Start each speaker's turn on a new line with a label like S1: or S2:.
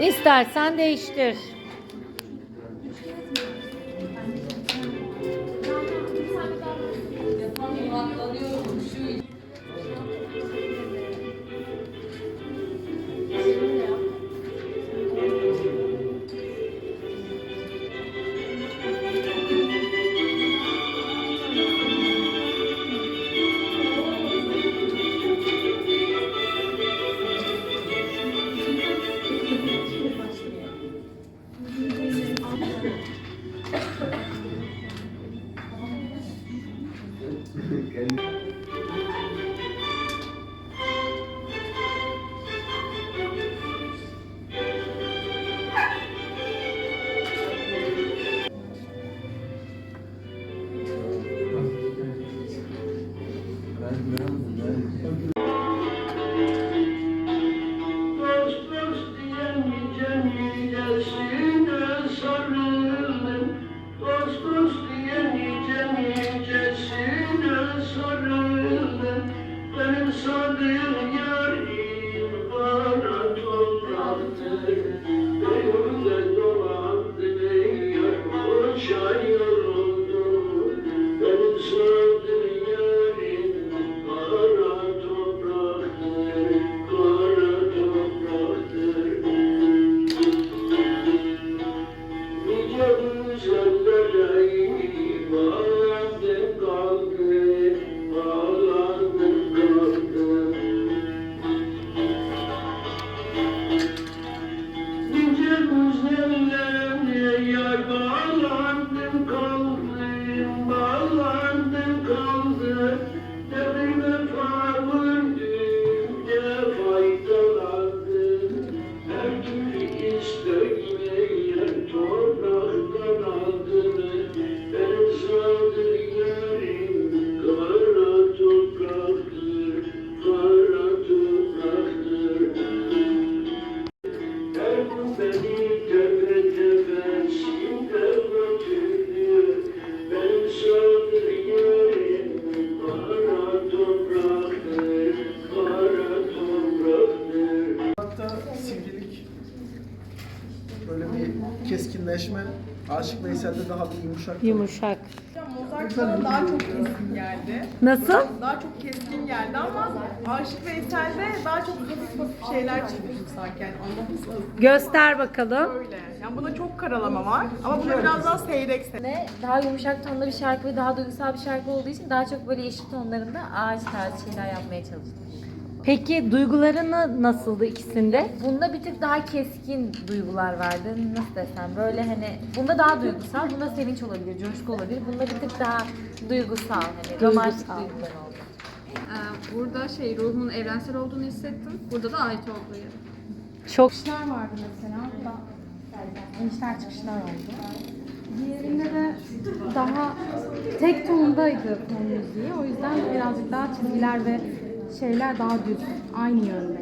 S1: İstersen değiştir.
S2: Bir
S3: keskinleşme Aşık Veysel'de daha bir yumuşak.
S1: Yumuşak.
S4: Mozart bana daha çok keskin geldi.
S1: Nasıl?
S4: Daha çok keskin geldi ama Aşık Veysel'de daha çok hafif hafif şeyler çıkmıştı sanki. Yani anlamsız.
S1: Göster bakalım.
S4: Böyle. Yani bunda çok karalama var ama bunda biraz daha seyrek.
S5: Ve daha yumuşak tonda bir şarkı ve daha duygusal bir şarkı olduğu için daha çok böyle yeşil tonlarında ağaç tarzı şeyler yapmaya çalıştım.
S1: Peki duygularını nasıldı ikisinde?
S5: Bunda bir tık daha keskin duygular vardı. Nasıl desem böyle hani bunda daha duygusal, bunda sevinç olabilir, coşku olabilir. Bunda bir tık daha duygusal hani romantik
S1: Duygusal.
S5: duygular oldu.
S6: Ee, Burada şey ruhumun evrensel olduğunu hissettim. Burada da ait olduğu yer.
S1: Çok
S7: çıkışlar vardı mesela. Da inişler çıkışlar oldu. Diğerinde de daha tek tondaydı ton müziği. O yüzden birazcık daha çizgiler ve şeyler daha düz. Aynı yönde.